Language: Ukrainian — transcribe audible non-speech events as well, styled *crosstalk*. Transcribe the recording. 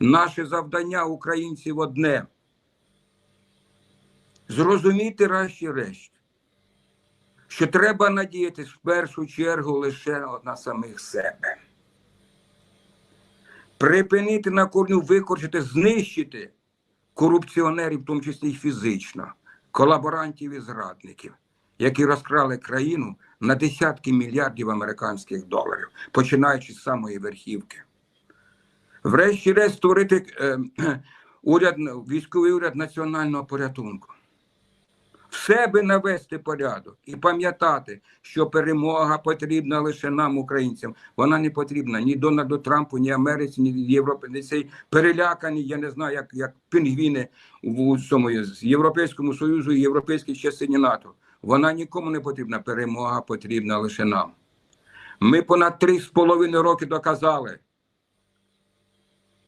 Наше завдання українців одне. Зрозуміти раз і решт, що треба надіятися в першу чергу лише на самих себе. Припинити на корню викорчити, знищити корупціонерів, в тому числі й фізично, колаборантів і зрадників, які розкрали країну на десятки мільярдів американських доларів, починаючи з самої верхівки. Врешті-решт створити е, *clears throat* уряд, військовий уряд національного порятунку. В себе навести порядок і пам'ятати, що перемога потрібна лише нам, українцям. Вона не потрібна ні Дональду Трампу, ні Америці, ні Європі, ні цей перелякані, я не знаю, як, як пінгвіни в цьому Європейському Союзу і європейській частині НАТО. Вона нікому не потрібна. Перемога потрібна лише нам. Ми понад три з половиною роки доказали,